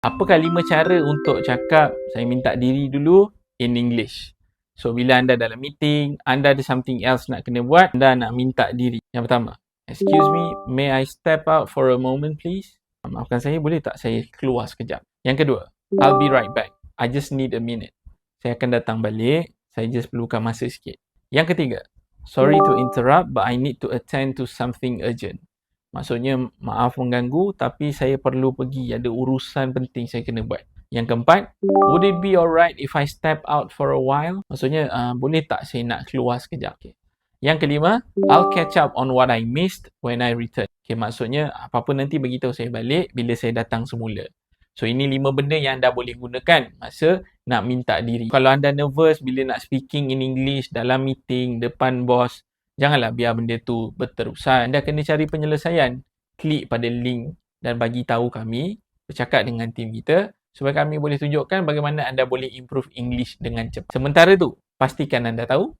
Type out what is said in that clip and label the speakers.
Speaker 1: Apakah lima cara untuk cakap saya minta diri dulu in English? So, bila anda dalam meeting, anda ada something else nak kena buat, anda nak minta diri. Yang pertama, excuse me, may I step out for a moment please? Maafkan saya, boleh tak saya keluar sekejap? Yang kedua, I'll be right back. I just need a minute. Saya akan datang balik, saya just perlukan masa sikit. Yang ketiga, sorry to interrupt but I need to attend to something urgent. Maksudnya, maaf mengganggu tapi saya perlu pergi, ada urusan penting saya kena buat. Yang keempat, would it be alright if I step out for a while? Maksudnya, uh, boleh tak saya nak keluar sekejap? Okay. Yang kelima, I'll catch up on what I missed when I return. Okay, maksudnya, apa-apa nanti beritahu saya balik bila saya datang semula. So, ini lima benda yang anda boleh gunakan masa nak minta diri. Kalau anda nervous bila nak speaking in English dalam meeting, depan bos, janganlah biar benda tu berterusan. Anda kena cari penyelesaian. Klik pada link dan bagi tahu kami, bercakap dengan tim kita supaya kami boleh tunjukkan bagaimana anda boleh improve English dengan cepat. Sementara tu, pastikan anda tahu